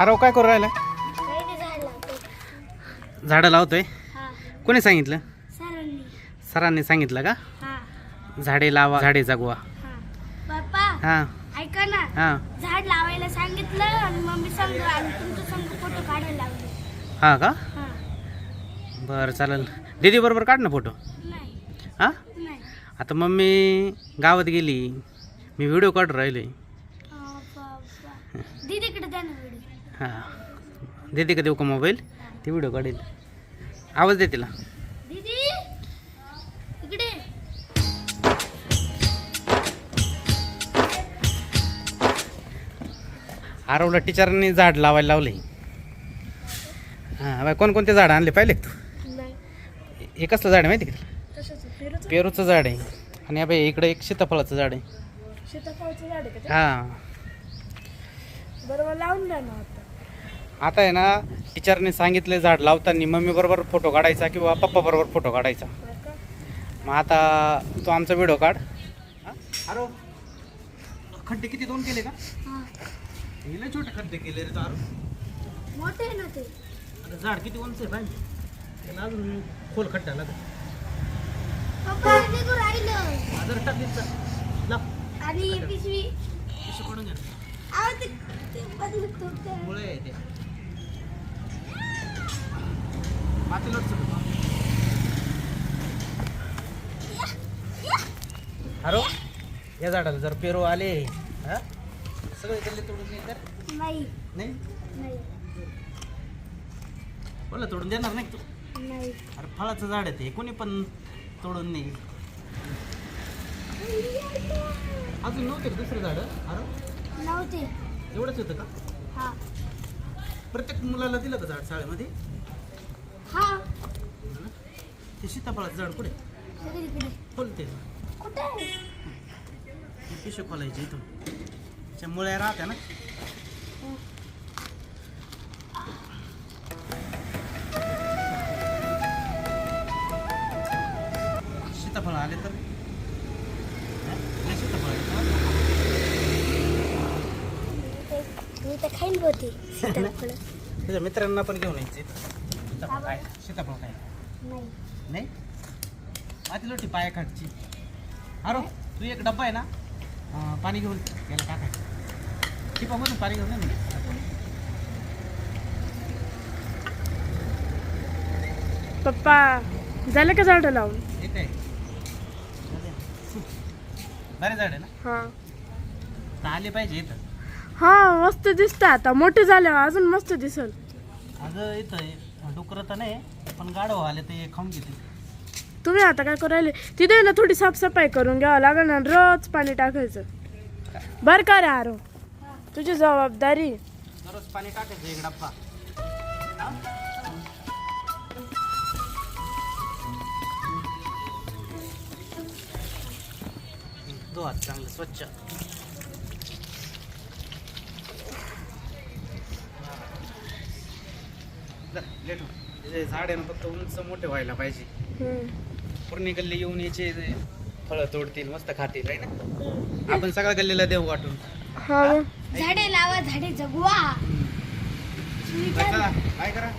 अरे काय करू राहिला? झाड लावतो. झाडं लावतोय? हा. कोणी सांगितलं? सरांनी. सांगितलं का? हा. झाडे लावा झाडे जगवा. हा. बाप्पा हां. ऐका ना. हां. झाड लावायला सांगितलं आणि मम्मी संग आणि तुमचं संग फोटो काढायला लावले. हां का? हा. बरं चालेल. दीदी बरोबर काढ ना फोटो. नाही. हां? नाही. आता मम्मी गावात गेली. मी व्हिडिओ काढ राहिले अं, दीदीकडे द्या ना व्हिडिओ. हां. देते का देऊ का मोबाईल? ती व्हिडिओ काढेल. आवाज दे तिला. दीदी! इकडे. आरवला टीचरनी झाड लावायला लावले हां बाय कोणकोणते झाडं आणले पाहिले तू? हे कसलं झाड आहे माहिती का पेरूचं. झाड आहे. आणि या बाई इकडे एक सीताफळाचं झाड आहे. हां ते? बरं मग लावून द्या ना आता आहे ना टीचरने सांगितले झाड लावताना मम्मी बरोबर फोटो काढायचा किंवा पप्पा बरोबर फोटो काढायचा? मग आता तू आमचा व्हिडिओ काढ. अरे खड्डे किती दोन केले का? हा. छोटे खड्डे केले रे अरे मोठे ना ते. झाड किती उंच आहे पाहिजे? त्याला अजून खोल खड्डा लागत पप्पा निघू राहिलं. आजार टाकलीच लाव. आणि पिशवी. पिशवी ते बदलत होतं. मुळे आहे ते. अरे या झाडाला जर पेरू आले हा? सगळे गल्ले तोडून नाही तर? नाही. नाही? बोला तोडून देणार नाही तू? अरे फळाचं झाड आहे ते. कोणी पण तोडून नाही. अजून नव्हते का दुसरं झाड? अरे नव्हते. एवढंच होतं का? हा. प्रत्येक मुलाला दिलं का झाड शाळेमध्ये? हा. ते सीताफळाचं झाड कुठे? सगळीकडे खोलते. कुठे? आहे पिशवी खोलायची इथून. त्याच्या मुळ्या राहत्या ना. सीताफळ आले तर? हा? लय सीताफळ आले तर. मी तर खाईन होती सीताफळ. तुझ्या मित्रांना पण घेऊन यायचे सीताफळ काय? सीताफळ काय? नाही. नाही? माती लोटी पाया खाटची अरे तू एक डब्बा आहे ना? अं, पाणी घेऊन याला टाकाय. टिपामधून पाणी घेऊन ये ना. पप्पा झालं का झाड लावून? हे काय बरे झाड आहे ना? हा. तर आले पाहिजे इथं. हा मस्त दिसतं आता. मोठे झाल्यावर अजून मस्त दिसल. अगं इथं डुकरं तर नाही पण गाढव आले हे खाऊन घेते तुम्ही आता काय करायले तिथे ना थोडी साफसफाई करून घ्यावं लागेल ना रोज पाणी टाकायचं. बर का रे आरो? तुझी जबाबदारी. दररोज पाणी टाकायचं एक डब्बा. हात चांगलं स्वच्छ. लेट हो. झाड आहे ना फक्त उंच मोठे व्हायला पाहिजे. पूर्ण गल्ली येऊन याचे फळं तोडतील मस्त खातील आहे ना? आपण सगळ्या गल्लीला देऊ वाटून. झाडे लावा झाडे जगवा. काय करा.